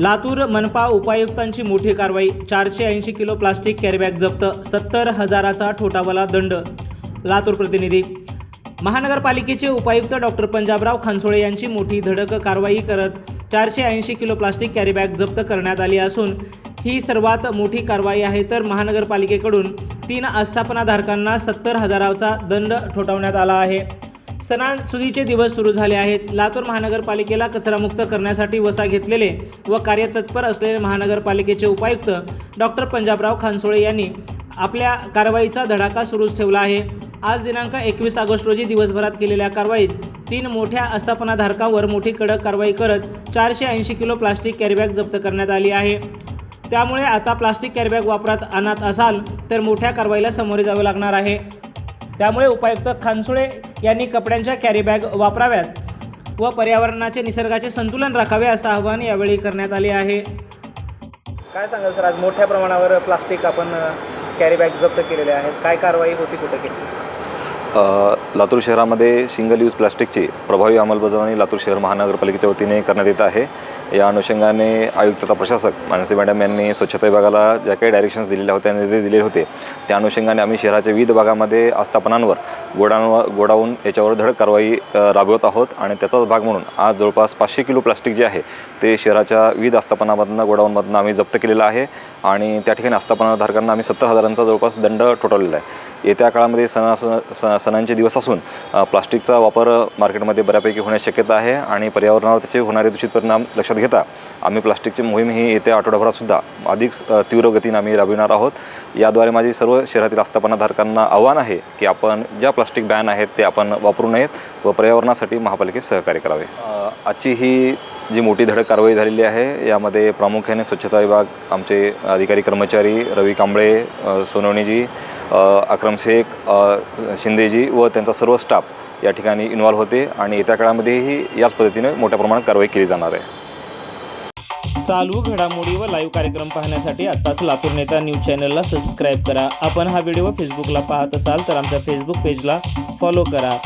लातूर मनपा उपायुक्तांची मोठी कारवाई चारशे ऐंशी किलो प्लास्टिक कॅरीबॅग जप्त सत्तर हजाराचा ठोठावाला दंड लातूर प्रतिनिधी. महानगरपालिकेचे उपायुक्त डॉक्टर पंजाबराव खानसोळे यांची मोठी धडक कारवाई करत चारशे ऐंशी किलो प्लास्टिक कॅरीबॅग जप्त करण्यात आली असून ही सर्वात मोठी कारवाई आहे तर महानगरपालिकेकडून तीन आस्थापनाधारकांना सत्तर हजाराचा दंड ठोठावण्यात आला आहे. सणासुदीचे दिवस सुरू झाले आहेत. लातूर महानगरपालिकेला कचरामुक्त करण्यासाठी वसा घेतलेले व कार्यतत्पर असलेले महानगरपालिकेचे उपायुक्त डॉक्टर पंजाबराव खानसोळे यांनी आपल्या कारवाईचा धडाका सुरूच ठेवला आहे. आज दिनांक एकवीस ऑगस्ट रोजी दिवसभरात केलेल्या कारवाईत तीन मोठ्या आस्थापनाधारकांवर मोठी कडक कारवाई करत चारशे ऐंशी किलो प्लास्टिक कॅरीबॅग जप्त करण्यात आली आहे. त्यामुळे आता प्लास्टिक कॅरीबॅग वापरात आणत असाल तर मोठ्या कारवाईला सामोरे जावे लागणार आहे. त्यामुळे उपायुक्त खानसुळे यांनी कपड्यांच्या कॅरीबॅग वापराव्यात व पर्यावरणाचे निसर्गाचे संतुलन राखावे असं आवाहन यावेळी करण्यात आले आहे. काय सांगाल सर? आज मोठ्या प्रमाणावर प्लास्टिक आपण कॅरीबॅग जप्त केलेले आहेत. काय कारवाई होती कुठं केली? लातूर शहरामध्ये सिंगल यूज प्लास्टिकची प्रभावी अंमलबजावणी लातूर शहर महानगरपालिकेच्या वतीने करण्यात येत आहे. या अनुषंगाने आयुक्त तथा प्रशासक मानसी मॅडम यांनी स्वच्छता विभागाला ज्या काही डायरेक्शन्स दिलेल्या होत्या निर्देश दिलेले होते. त्या अनुषंगाने आम्ही शहराच्या विविध भागामध्ये आस्थापनांवर गोडांवर गोडाऊन याच्यावर धडक कारवाई राबवत आहोत आणि त्याचाच भाग म्हणून आज जवळपास पाचशे किलो प्लास्टिक जे आहे ते शहराच्या विविध आस्थापनामधनं गोडाऊनमधनं आम्ही जप्त केलेलं आहे. आणि त्या ठिकाणी आस्थापनाधारकांना आम्ही सत्तर हजारांचा जवळपास दंड ठोठवलेला आहे. येत्या काळामध्ये सणा सणांचे दिवस असून प्लास्टिकचा वापर मार्केटमध्ये बऱ्यापैकी होण्याची शक्यता आहे आणि पर्यावरणावर त्याचे होणारे दूषित परिणाम लक्षात घेता आम्ही प्लास्टिकची मोहीम ही येत्या आठवड्याभरातसुद्धा अधिक तीव्र गतीने आम्ही राबविणार आहोत. याद्वारे माझी सर्व शहरातील आस्थापनाधारकांना आव्हान आहे की आपण ज्या प्लास्टिक बॅन आहेत ते आपण वापरू नयेत व पर्यावरणासाठी महापालिकेत सहकार्य करावे. आजची ही जी मोठी धडक कारवाई झालेली आहे यामध्ये प्रामुख्याने स्वच्छता विभाग आमचे अधिकारी कर्मचारी रवी कांबळे सोनवणीजी अक्रम शेख शिंदेजी व त्यांचा सर्व स्टाफ या ठिकाणी इन्व्हॉल्व्ह होते आणि येत्या काळामध्येही याच पद्धतीने मोठ्या प्रमाणात कारवाई केली जाणार आहे. चालू घडामोडी व लाईव्ह कार्यक्रम पाहण्यासाठी आत्ताच लातूर नेता न्यूज चॅनलला सबस्क्राईब करा. आपण हा व्हिडिओ फेसबुकला पाहत असाल तर आमच्या फेसबुक पेजला फॉलो करा.